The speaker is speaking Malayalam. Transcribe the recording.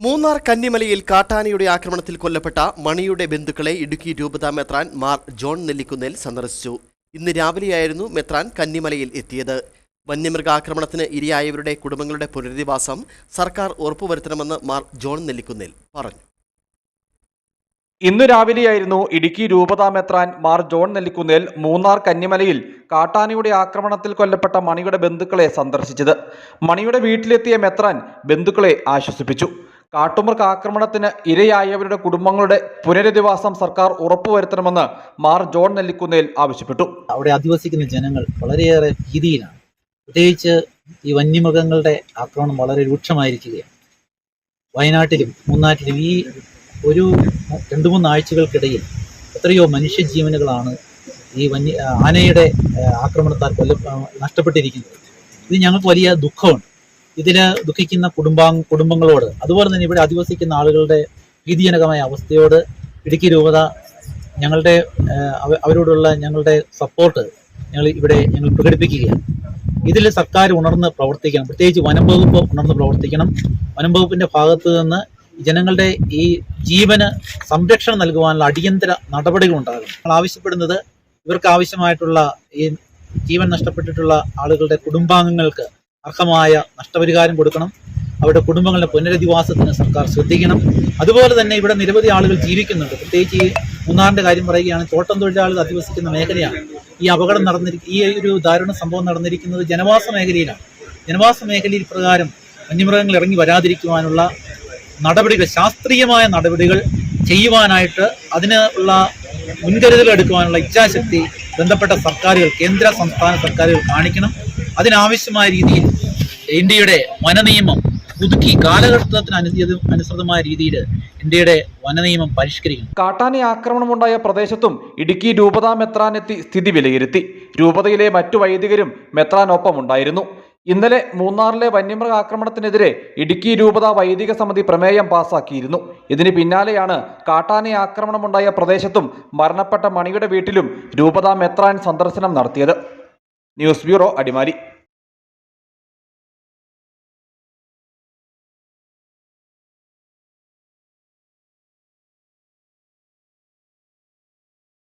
മൂന്നാർ കന്നിമലയിൽ കാട്ടാനയുടെ ആക്രമണത്തിൽ കൊല്ലപ്പെട്ട മണിയുടെ ബന്ധുക്കളെ ഇടുക്കി രൂപതാ മെത്രാൻ മാർ ജോൺ നെല്ലിക്കുന്നേൽ സന്ദർശിച്ചു. ഇന്ന് രാവിലെയായിരുന്നു മെത്രാൻ കന്നിമലയിൽ എത്തിയത്. വന്യമൃഗാക്രമണത്തിന് ഇരയായവരുടെ കുടുംബങ്ങളുടെ പുനരധിവാസം സർക്കാർ ഉറപ്പുവരുത്തണമെന്ന് മാർ ജോൺ നെല്ലിക്കുന്നേൽ പറഞ്ഞു. ഇന്നു രാവിലെയായിരുന്നു ഇടുക്കി രൂപതാ മെത്രാൻ മാർ ജോൺ നെല്ലിക്കുന്നേൽ മൂന്നാർ കന്നിമലയിൽ കാട്ടാനയുടെ ആക്രമണത്തിൽ കൊല്ലപ്പെട്ട മണിയുടെ ബന്ധുക്കളെ സന്ദർശിച്ചത്. മണിയുടെ വീട്ടിലെത്തിയ മെത്രാൻ ബന്ധുക്കളെ ആശ്വസിപ്പിച്ചു. കാട്ടുമൃഗ ആക്രമണത്തിന് ഇരയായവരുടെ കുടുംബങ്ങളുടെ പുനരധിവാസം സർക്കാർ ഉറപ്പുവരുത്തണമെന്ന് മാർ ജോൺ നെല്ലിക്കുന്നേൽ ആവശ്യപ്പെട്ടു. അവിടെ അധിവസിക്കുന്ന ജനങ്ങൾ വളരെയേറെ ഭീതിയിലാണ്. പ്രത്യേകിച്ച് ഈ വന്യമൃഗങ്ങളുടെ ആക്രമണം വളരെ രൂക്ഷമായിരിക്കുകയാണ്. വയനാട്ടിലും മൂന്നാറ്റിലും ഈ ഒരു രണ്ട് മൂന്നാഴ്ചകൾക്കിടയിൽ എത്രയോ മനുഷ്യജീവനുകളാണ് ഈ വന്യ ആനയുടെ ആക്രമണത്താൽ കൊല്ല നഷ്ടപ്പെട്ടിരിക്കുന്നത്. ഇത് ഞങ്ങൾക്ക് വലിയ ദുഃഖമുണ്ട്. ഇതിൽ ദുഃഖിക്കുന്ന കുടുംബാ കുടുംബങ്ങളോട് അതുപോലെ തന്നെ ഇവിടെ അധിവസിക്കുന്ന ആളുകളുടെ ഭീതിജനകമായ അവസ്ഥയോട് ഇടുക്കി രൂപത ഞങ്ങളുടെ അവരോടുള്ള ഞങ്ങളുടെ സപ്പോർട്ട് ഞങ്ങൾ ഇവിടെ ഞങ്ങൾ പ്രകടിപ്പിക്കുകയാണ്. ഇതിൽ സർക്കാർ ഉണർന്ന് പ്രവർത്തിക്കണം. പ്രത്യേകിച്ച് വനം വകുപ്പ് ഉണർന്ന് പ്രവർത്തിക്കണം. വനം വകുപ്പിന്റെ ഭാഗത്ത് നിന്ന് ജനങ്ങളുടെ ഈ ജീവന് സംരക്ഷണം നൽകുവാനുള്ള അടിയന്തര നടപടികൾ ഉണ്ടാകും ഞങ്ങൾ ആവശ്യപ്പെടുന്നത് ഇവർക്ക് ആവശ്യമായിട്ടുള്ള ഈ ജീവൻ നഷ്ടപ്പെട്ടിട്ടുള്ള ആളുകളുടെ കുടുംബാംഗങ്ങൾക്ക് അർഹമായ നഷ്ടപരിഹാരം കൊടുക്കണം. അവരുടെ കുടുംബങ്ങളുടെ പുനരധിവാസത്തിന് സർക്കാർ ശ്രദ്ധിക്കണം. അതുപോലെ തന്നെ ഇവിടെ നിരവധി ആളുകൾ ജീവിക്കുന്നുണ്ട്. പ്രത്യേകിച്ച് ഈ മൂന്നാറിന്റെ കാര്യം പറയുകയാണെങ്കിൽ തോട്ടം തൊഴിലാളികൾ അധിവസിക്കുന്ന മേഖലയാണ്. ഈ അപകടം നടന്നിരിക്കുന്ന ഈ ഒരു ദാരുണ സംഭവം നടന്നിരിക്കുന്നത് ജനവാസ മേഖലയിലാണ്. ജനവാസ മേഖലയിൽ പ്രകാരം വന്യമൃഗങ്ങൾ ഇറങ്ങി വരാതിരിക്കുവാനുള്ള നടപടികൾ ശാസ്ത്രീയമായ നടപടികൾ ചെയ്യുവാനായിട്ട് അതിനുള്ള മുൻകരുതൽ എടുക്കുവാനുള്ള ഇച്ഛാശക്തി ബന്ധപ്പെട്ട സർക്കാരുകൾ കേന്ദ്ര സംസ്ഥാന സർക്കാരുകൾ കാണിക്കണം. അതിനാവശ്യമായ രീതിയിൽ ഇന്ത്യയുടെ വനനിയമം പുതുക്കി കാലഘട്ടത്തിന് അനുസൃതമായ രീതിയിൽ ഇന്ത്യയുടെ വനനിയമം പരിഷ്കരിക്കണം കാട്ടാന ആക്രമണമുണ്ടായ പ്രദേശത്തും ഇടുക്കി രൂപതാ മെത്രാൻ എത്തി സ്ഥിതി വിലയിരുത്തി. രൂപതയിലെ മറ്റു വൈദികരും മെത്രാനൊപ്പം ഉണ്ടായിരുന്നു. ഇന്നലെ മൂന്നാറിലെ വന്യമൃഗ ആക്രമണത്തിനെതിരെ ഇടുക്കി രൂപത വൈദിക സമിതി പ്രമേയം പാസാക്കിയിരുന്നു. ഇതിന് പിന്നാലെയാണ് കാട്ടാന ആക്രമണമുണ്ടായ പ്രദേശത്തും മരണപ്പെട്ട മണിയുടെ വീട്ടിലും രൂപത മെത്രാൻ സന്ദർശനം നടത്തിയത്. News bureau Adimali.